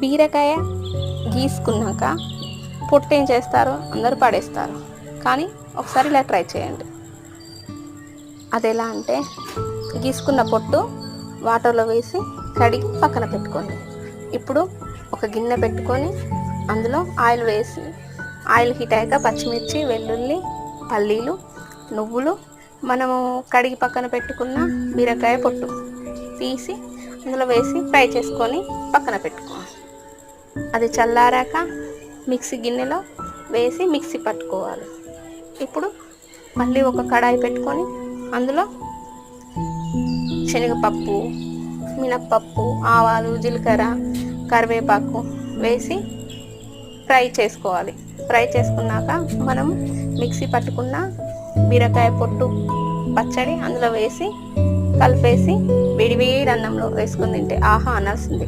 బీరకాయ గీసుకున్నాక పొట్టు ఏం చేస్తారు? అందరూ పడేస్తారు. కానీ ఒకసారి ఇలా ట్రై చేయండి. అది ఎలా అంటే గీసుకున్న పొట్టు వాటర్లో వేసి కడిగి పక్కన పెట్టుకోండి. ఇప్పుడు ఒక గిన్నె పెట్టుకొని అందులో ఆయిల్ వేసి ఆయిల్ హీట్ అయ్యాక పచ్చిమిర్చి వెల్లుల్లి పల్లీలు నువ్వులు మనము కడిగి పక్కన పెట్టుకున్న బీరకాయ పొట్టు తీసి అందులో వేసి ఫ్రై చేసుకొని పక్కన పెట్టుకోవాలి. అది చల్లారాక మిక్సీ గిన్నెలో వేసి మిక్సీ పట్టుకోవాలి. ఇప్పుడు మళ్ళీ ఒక కడాయి పెట్టుకొని అందులో శనగపప్పు మినప్పప్పు ఆవాలు జీలకర్ర కరివేపాకు వేసి ఫ్రై చేసుకోవాలి. ఫ్రై చేసుకున్నాక మనం మిక్సీ పట్టుకున్న బీరకాయ పొట్టు పచ్చడి అందులో వేసి కలిపేసి వేడి అన్నంలో వేసుకుని తింటే ఆహా అనాల్సింది.